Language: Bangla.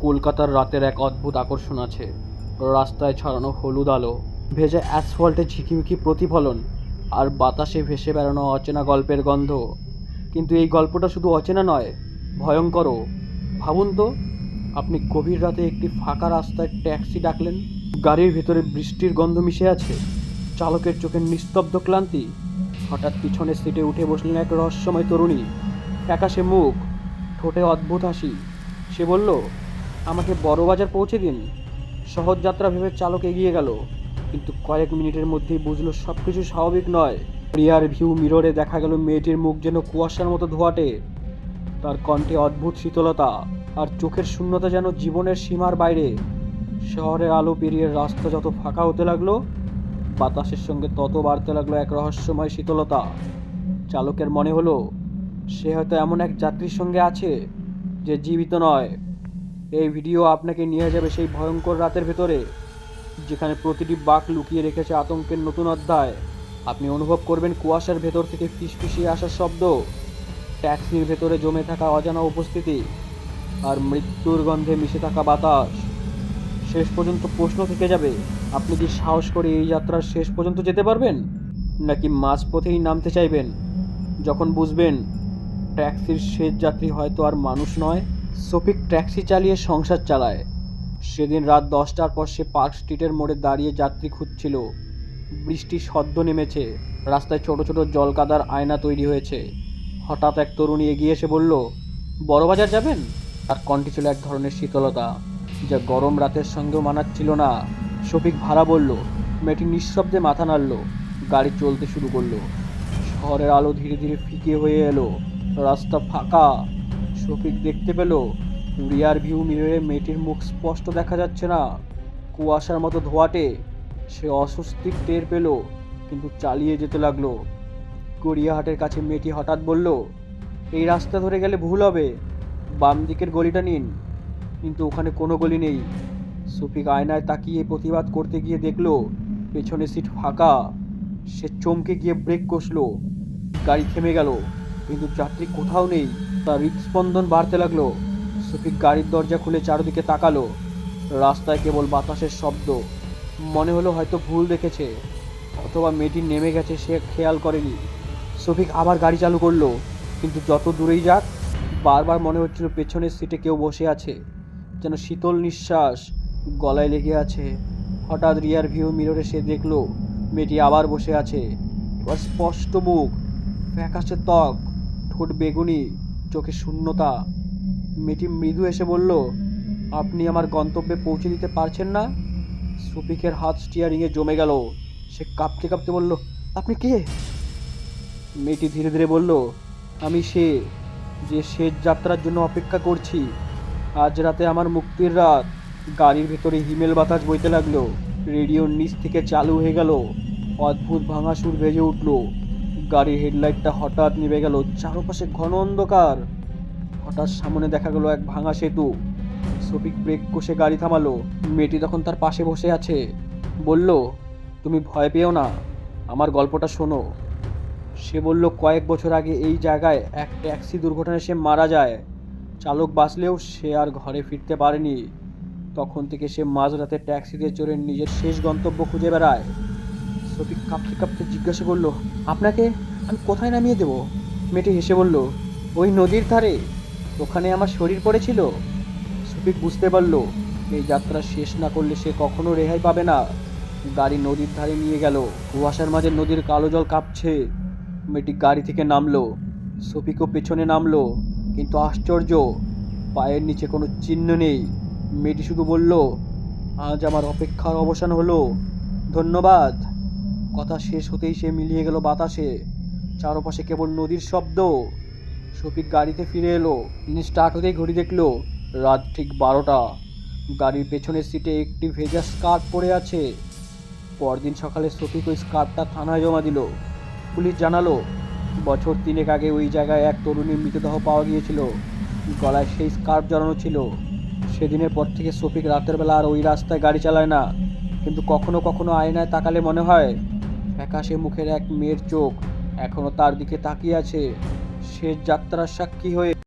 কলকাতার রাতের এক অদ্ভুত আকর্ষণ আছে। রাস্তায় ছড়ানো হলুদ আলো, ভেজা অ্যাসফল্টে ঝিকিমিকি প্রতিফলন, আর বাতাসে ভেসে বেড়ানো অচেনা গল্পের গন্ধ। কিন্তু এই গল্পটা শুধু অচেনা নয়, ভয়ঙ্করও। ভাবুন তো, আপনি গভীর রাতে একটি ফাঁকা রাস্তায় ট্যাক্সি ডাকলেন, গাড়ির ভেতরে বৃষ্টির গন্ধ মিশে আছে, চালকের চোখের নিস্তব্ধ ক্লান্তি। হঠাৎ পিছনের সিটে উঠে বসলেন এক রহস্যময় তরুণী। ফ্যাকাশে মুখ, ঠোঁটে অদ্ভুত হাসি। সে বলল আমাকে বড়বাজার পৌঁছে দিন। সহজ যাত্রা ভেবে চালক এগিয়ে গেল, কিন্তু কয়েক মিনিটের মধ্যেই বুঝলো সব কিছু স্বাভাবিক নয়। রিয়ার ভিউ মিররে দেখা গেল মেয়েটির মুখ যেন কুয়াশার মতো ধোয়াটে। তার কণ্ঠে অদ্ভুত শীতলতা আর চোখের শূন্যতা যেন জীবনের সীমার বাইরে। শহরের আলো পেরিয়ে রাস্তা যত ফাঁকা হতে লাগল, বাতাসের সঙ্গে তত বাড়তে লাগল এক রহস্যময় শীতলতা। চালকের মনে হলো, সে হয়তো এমন এক যাত্রীর সঙ্গে আছে, যে জীবিত নয়। এই ভিডিও আপনাকে নিয়ে যাবে সেই ভয়ঙ্কর রাতের ভেতরে, যেখানে প্রতিটি বাক লুকিয়ে রেখেছে আতঙ্কের নতুন অধ্যায়। আপনি অনুভব করবেন কুয়াশার ভেতর থেকে ফিসফিসিয়ে আসার শব্দ, ট্যাক্সির ভেতরে জমে থাকা অজানা উপস্থিতি, আর মৃত্যুর গন্ধে মিশে থাকা বাতাস। শেষ পর্যন্ত প্রশ্ন থেকে যাবে, আপনি কি সাহস করে এই যাত্রার শেষ পর্যন্ত যেতে পারবেন? নাকি মাঝপথেই নামতে চাইবেন? যখন বুঝবেন, ট্যাক্সির শেষ যাত্রী হয়তো আর মানুষ নয় সফিক ট্যাক্সি চালিয়ে সংসার চালায়। সেদিন রাত দশটার পর সে পার্ক স্ট্রিটের মোড়ে দাঁড়িয়ে যাত্রী খুঁজছিল। বৃষ্টি সদ্য নেমেছে। রাস্তায় ছোট ছোট জলকাদার আয়না তৈরি হয়েছে। হঠাৎ এক তরুণী এগিয়ে এসে বলল বড়বাজার যাবেন? তার কণ্ঠে ছিল এক ধরনের শীতলতা, যা গরম রাতের সঙ্গেও মানাচ্ছিল না। শফিক ভাড়া বলল, মেয়েটি নিঃশব্দে মাথা নাড়ল, গাড়ি চলতে শুরু করল। শহরের আলো ধীরে ধীরে ফিকে হয়ে এলো। রাস্তা ফাঁকা। শফিক দেখতে পেল। রিয়ার ভিউ মিররে মেয়েটির মুখ স্পষ্ট দেখা যাচ্ছে না। কুয়াশার মতো ধোয়াটে সে অস্বস্তির টের পেল, কিন্তু চালিয়ে যেতে লাগল। গড়িয়াহাটের কাছে মেয়েটি হঠাৎ বলল, এই রাস্তা ধরে গেলে ভুল হবে। বাম দিকের গলিটা নিন। কিন্তু ওখানে কোনো গলি নেই। সুফিক আয়নায় তাকিয়ে প্রতিবাদ করতে গিয়ে দেখল, পেছনে সিট ফাঁকা। সে চমকে গিয়ে ব্রেক কষলো। গাড়ি থেমে গেল, কিন্তু যাত্রী কোথাও নেই। তার হৃদস্পন্দন বাড়তে লাগল। সুফিক গাড়ির দরজা খুলে চারদিকে তাকালো। রাস্তায় কেবল বাতাসের শব্দ। মনে হলো হয়তো ভুল দেখেছে, অথবা মেয়েটি নেমে গেছে, সে খেয়াল করেনি। সফিক আবার গাড়ি চালু করল, কিন্তু যত দূরেই যাক, বারবার মনে হচ্ছিল পেছনের সিটে কেউ বসে আছে, যেন শীতল নিঃশ্বাস গলায় লেগে আছে। হঠাৎ রিয়ার ভিউ মিররে সে দেখল, মেয়েটি আবার বসে আছে। এবার স্পষ্ট মুখ, ফ্যাকাশে ত্বক, ঠোঁট বেগুনি চোখে শূন্যতা। মেয়েটি মৃদু এসে বলল, আপনি আমার গন্তব্যে পৌঁছে দিতে পারছেন না? সুফিকের হাত স্টিয়ারিংয়ে জমে গেল। সে কাঁপতে কাঁপতে বলল, আপনি কে? মেয়েটি ধীরে ধীরে বলল, আমি সে যে শেষ যাত্রার জন্য অপেক্ষা করছি। আজ রাতে আমার মুক্তির রাত। গাড়ির ভেতরে হিমেল বাতাস বইতে লাগল। রেডিওর নিচ থেকে চালু হয়ে গেল। অদ্ভুত ভাঙা সুর ভেজে উঠল। গাড়ির হেডলাইটটা হঠাৎ নিভে গেল চারপাশে ঘন অন্ধকার। হঠাৎ সামনে দেখা গেল এক ভাঙা সেতু। সফিক ব্রেক কষে গাড়ি থামালো। মেয়েটি তখন তার পাশে বসে আছে। বলল, তুমি ভয় পেও না, আমার গল্পটা শোনো। সে বলল, কয়েক বছর আগে এই জায়গায় এক ট্যাক্সি দুর্ঘটনায় সে মারা যায়। চালক বাঁচলেও সে আর ঘরে ফিরতে পারেনি। তখন থেকে সে মাঝরাতে ট্যাক্সিতে চড়ে নিজের শেষ গন্তব্য খুঁজে বেড়ায়। সফিক কাঁপতে কাঁপতে জিজ্ঞাসা করল, আপনাকে আমি কোথায় নামিয়ে দেবো? মেয়েটি হেসে বলল, ওই নদীর ধারে। ওখানে আমার শরীর পড়েছিল। সফিক বুঝতে পারল, এই যাত্রা শেষ না করলে সে কখনো রেহাই পাবে না। গাড়ি নদীর ধারে নিয়ে গেল। কুয়াশার মাঝে নদীর কালো জল কাঁপছে। মেয়েটি গাড়ি থেকে নামলো। সফিকও পেছনে নামলো, কিন্তু আশ্চর্য, পায়ের নিচে কোনো চিহ্ন নেই। মেয়েটি শুধু বলল, আজ আমার অপেক্ষার অবসান হলো। ধন্যবাদ। কথা শেষ হতেই সে মিলিয়ে গেল বাতাসে। চারপাশে কেবল নদীর শব্দ। শফিক গাড়িতে ফিরে এলো। ইঞ্জিন স্টার্ট হতেই ঘড়ি দেখল, রাত ঠিক বারোটা। গাড়ির পেছনের সিটে একটি ভেজা স্কার্ফ পড়ে আছে। পরদিন সকালে শফিক ওই স্কার্ফটা থানায় জমা দিল। পুলিশ জানালো, বছর তিনেক আগে ওই জায়গায় এক তরুণীর মৃতদেহ পাওয়া গিয়েছিল। গলায় সেই স্কার্ফ জড়ানো ছিল। সেদিনের পর থেকে শফিক রাতের বেলা আর ওই রাস্তায় গাড়ি চালায় না। কিন্তু কখনো কখনো আয়নায় তাকালে মনে হয় ফ্যাকাশে মুখের এক মেয়ের চোখ এখনও তার দিকে তাকিয়ে আছে। শেষ যাত্রার সাক্ষী হয়ে